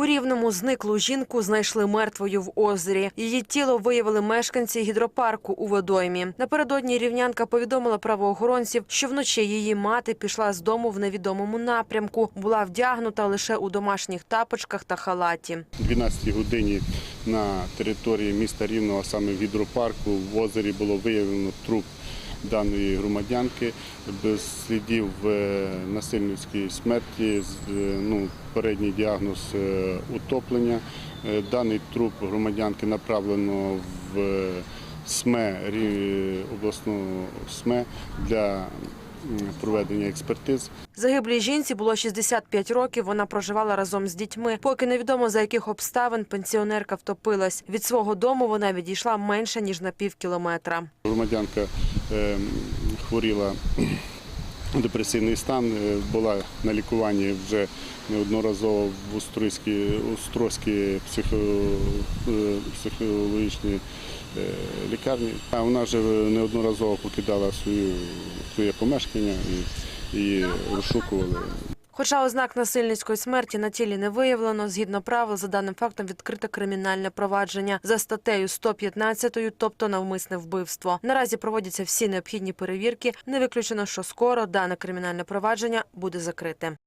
У Рівному зниклу жінку знайшли мертвою в озері. Її тіло виявили мешканці гідропарку у водоймі. Напередодні рівнянка повідомила правоохоронців, що вночі її мати пішла з дому в невідомому напрямку. Була вдягнута лише у домашніх тапочках та халаті. О 12 годині на території міста Рівного, саме в гідропарку, в озері було виявлено труп даної громадянки без слідів е, насильницької смерті, е, ну, передній діагноз е, утоплення. Даний труп громадянки направлено в СМЕ, обласну СМЕ для проведення експертиз. Загиблій жінці було 65 років. Вона проживала разом з дітьми. Поки невідомо за яких обставин пенсіонерка втопилась. Від свого дому вона відійшла менше ніж на пів кілометра. Громадянка е, хворіла депресивний стан, е, була на лікуванні вже неодноразово в Острозькій, Острозькій психо, е, психологічній е, лікарні. А вона вже неодноразово покидала свою, своє помешкання і і розшукували. Хоча ознак насильницької смерті на тілі не виявлено, згідно правил, за даним фактом відкрите кримінальне провадження за статтею 115, тобто навмисне вбивство. Наразі проводяться всі необхідні перевірки. Не виключено, що скоро дане кримінальне провадження буде закрите.